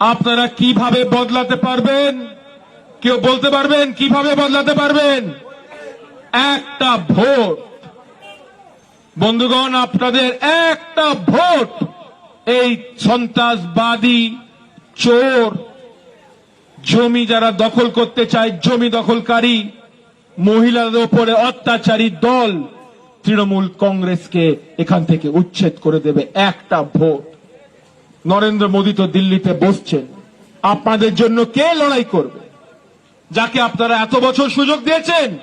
আপনারা কীভাবে বদলাতে পারবেন? কেউ বলতে পারবেন? কীভাবে বদলাতে পারবেন? একটা ভোট। বন্ধুগণ, আপনাদের একটা ভোট। এই সন্ত্রাসবাদী চোর, জমি যারা দখল করতে চায়, জমি দখলকারী, মহিলাদের উপরে অত্যাচারী দল, তৃণমূল কংগ্রেসকে এখান থেকে উচ্ছেদ করে দেবে একটা ভোট। নরেন্দ্র মোদী তো দিল্লিতে বসছেন। আপনাদের জন্য কে লড়াই করবে? যাকে আপনারা এত বছর সুযোগ দিয়েছেন,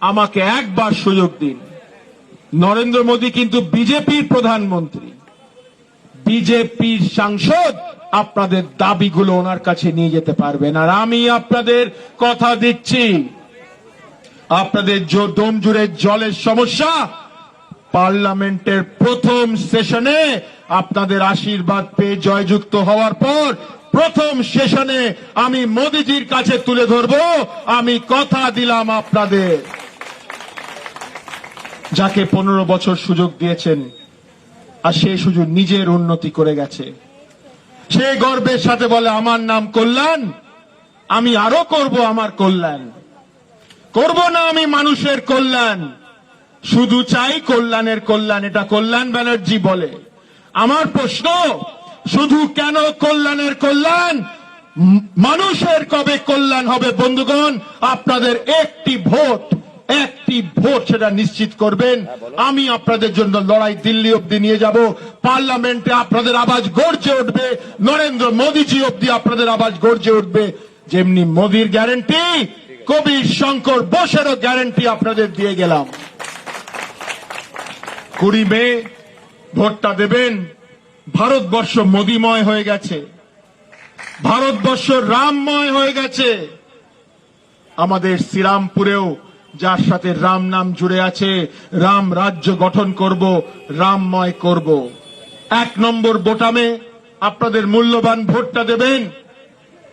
আমাকে একবার সুযোগ দিন। নরেন্দ্র মোদী কিন্তু বিজেপির প্রধানমন্ত্রী। বিজেপির সাংসদ আপনাদের দাবিগুলো ওনার কাছে নিয়ে যেতে পারবেন। আর আমি আপনাদের কথা দিচ্ছি। আপনাদের দম জলের সমস্যা পার্লামেন্টের প্রথম সেশনে আপনাদের আশীর্বাদ পেয়ে জয়যুক্ত হওয়ার পর প্রথম সেশনে আমি মোদিজির কাছে তুলে ধরব। আমি কথা দিলাম আপনাদের। যাকে পনেরো বছর সুযোগ দিয়েছেন, আর সে সুযোগ নিজের উন্নতি করে গেছে। সে গর্বের সাথে বলে, আমার নাম কল্যাণ, আমি আরও করব আমার কল্যাণ। করব না আমি মানুষের কল্যাণ। শুধু চাই কল্যাণের কল্যাণ এটা কল্যাণ ব্যানার্জি বলে। আমার প্রশ্ন শুধু কেন কল্যাণের কল্যাণ? মানুষের কবে কল্যাণ হবে বন্ধুগণ? আপনাদের একটি ভোট একটি ভোট সেটা নিশ্চিত করবেন। আমি আপনাদের জন্য লড়াই দিল্লি অব্দি নিয়ে যাব। পার্লামেন্টে আপনাদের আওয়াজ গর্জে উঠবে। নরেন্দ্র মোদীজি অব্দি আপনাদের আওয়াজ গর্জে উঠবে। যেমনি মোদির গ্যারেন্টি কবি শঙ্কর বোসেরও গ্যারেন্টি আপনাদের দিয়ে গেলাম। কুড়ি মে ভোটটা দেবেন। ভারতবর্ষ মোদিময় হয়ে গেছে। ভারতবর্ষ রামময় হয়ে গেছে। আমাদের শ্রীরামপুরেও যার সাথে রাম নাম জুড়ে আছে, রাম রাজ্য গঠন করব, রামময় করব। এক নম্বর বোটামে আপনাদের মূল্যবান ভোটটা দেবেন।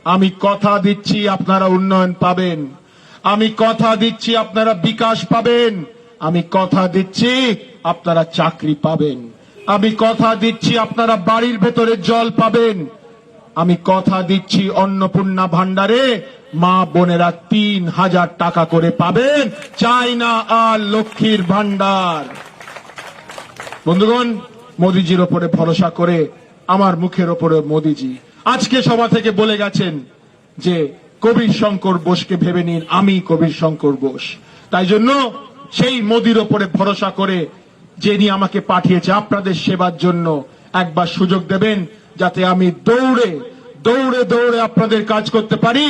আমি কথা দিচ্ছি, আপনারা উন্নয়ন পাবেন। আমি কথা দিচ্ছি, আপনারা বিকাশ পাবেন। আমি কথা দিচ্ছি আপনারা চাকরি পাবেন। আমি কথা দিচ্ছি, আপনারা বাড়ির ভেতরে জল পাবেন। আমি কথা দিচ্ছি, অন্নপূর্ণা ভান্ডারে মা বোনেরা তিন হাজার টাকা করে পাবেন চাই না আর লক্ষ্মীর ভান্ডার বন্ধুগণ, মোদিজির ওপরে ভরসা করে, আমার মুখের ওপরে মোদিজি। আজকে সভা থেকে বলে গেছেন যে, কবির শঙ্কর বোসকে ভেবে নিন, আমি কবির শঙ্কর বোস। তাই জন্য সেই মোদির ওপরে ভরসা করে যিনি আমাকে পাঠিয়েছে আপনাদের সেবার জন্য একবার সুযোগ দেবেন যাতে আমি দৌড়ে দৌড়ে দৌড়ে আপনাদের কাজ করতে পারি।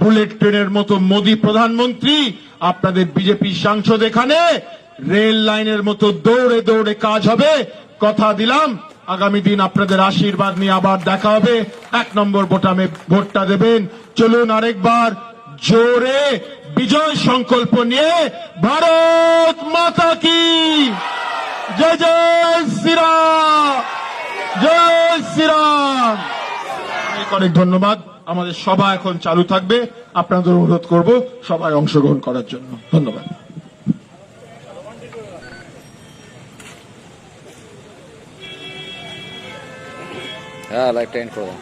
বুলেট ট্রেনের মতো মোদী প্রধানমন্ত্রী, আপনাদের বিজেপি সাংসদ এখানে। রেল লাইনের মতো দৌড়ে দৌড়ে কাজ হবে। কথা দিলাম। আগামী দিন আপনাদের আশীর্বাদ নিয়ে আবার দেখা হবে। এক নম্বর বোটামে ভোটটা দেবেন। চলুন আরেকবার। জোরে বিজয় সংকল্প নিয়ে ভারত মাতা কি? জয় জয় শ্রীরাম জয় শ্রীরাম। অনেক অনেক ধন্যবাদ। আমাদের সভা এখন চালু থাকবে। আপনাদের অনুরোধ করব সবাই অংশগ্রহণ করার জন্য। ধন্যবাদ। হ্যাঁ লাইভটা এন্ড করে দাও।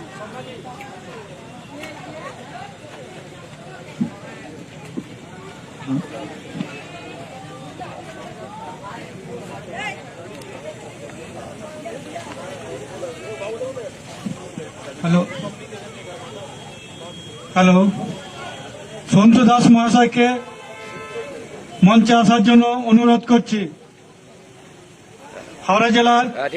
হ্যালো হ্যালো সন্তু দাস মহাশয়কে মঞ্চে আসার জন্য অনুরোধ করছি। হাওড়া জেলার হ্যাঁ